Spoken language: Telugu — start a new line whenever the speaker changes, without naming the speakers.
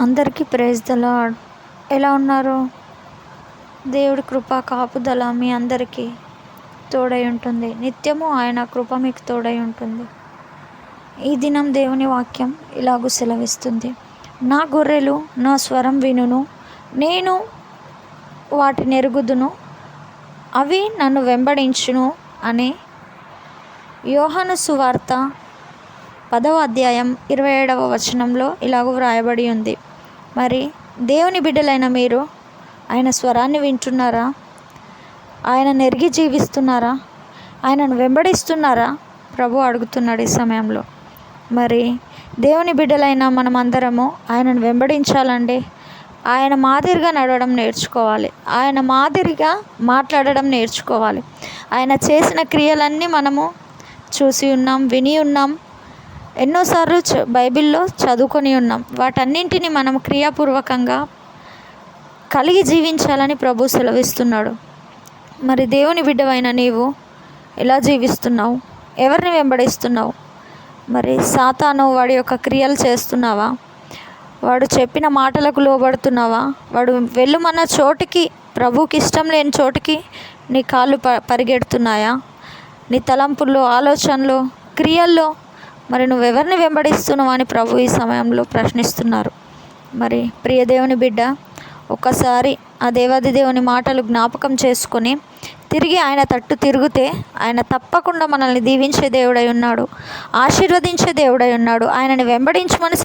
అందరికీ ప్రైజ్ దలా ఎలా ఉన్నారు? దేవుడి కృప కాపుదల మీ అందరికీ తోడై ఉంటుంది. నిత్యము ఆయన కృప మీకు తోడై ఉంటుంది. ఈ దినం దేవుని వాక్యం ఇలాగూ సెలవిస్తుంది. నా గొర్రెలు నా స్వరం వినును. నేను వాటిని ఎరుగుదును అవి నన్ను వెంబడించును అని యోహను సువార్త పదవ అధ్యాయం ఇరవై ఏడవ వచనంలో ఇలాగ వ్రాయబడి ఉంది. మరి దేవుని బిడ్డలైన మీరు ఆయన స్వరాన్ని వింటున్నారా? ఆయన నెరిగి జీవిస్తున్నారా? ఆయనను వెంబడిస్తున్నారా? ప్రభు అడుగుతున్నాడు ఈ సమయంలో. మరి దేవుని బిడ్డలైన మనమందరము ఆయనను వెంబడించాలండి ఆయన మాదిరిగా నడవడం నేర్చుకోవాలి. ఆయన మాదిరిగా మాట్లాడడం నేర్చుకోవాలి. ఆయన చేసిన క్రియలన్నీ మనము చూసి ఉన్నాం విని ఉన్నాం ఎన్నోసార్లు చ బైబిల్లో చదువుకొని ఉన్నాం. వాటన్నింటిని మనం క్రియాపూర్వకంగా కలిగి జీవించాలని ప్రభు సెలవిస్తున్నాడు. మరి దేవుని బిడ్డవైన నీవు ఎలా జీవిస్తున్నావు? ఎవరిని వెంబడిస్తున్నావు? మరి సాతాను వాడి యొక్క క్రియలు చేస్తున్నావా? వాడు చెప్పిన మాటలకు లోబడుతున్నావా? వాడు వెళ్ళుమన్న చోటికి ప్రభుకి ఇష్టం లేని చోటికి నీ కాళ్ళు ప పరిగెడుతున్నాయా? నీ తలంపుల్లో ఆలోచనలో క్రియల్లో మరి నువ్వెవరిని వెంబడిస్తున్నావు అని ప్రభు ఈ సమయంలో ప్రశ్నిస్తున్నారు. మరి ప్రియ దేవుని బిడ్డ ఒక్కసారి ఆ దేవాది దేవుని మాటలు జ్ఞాపకం చేసుకొని తిరిగి ఆయన తట్టు తిరిగితే ఆయన తప్పకుండా మనల్ని దీవించే దేవుడై ఉన్నాడు ఆశీర్వదించే దేవుడై ఉన్నాడు ఆయనని వెంబడించమని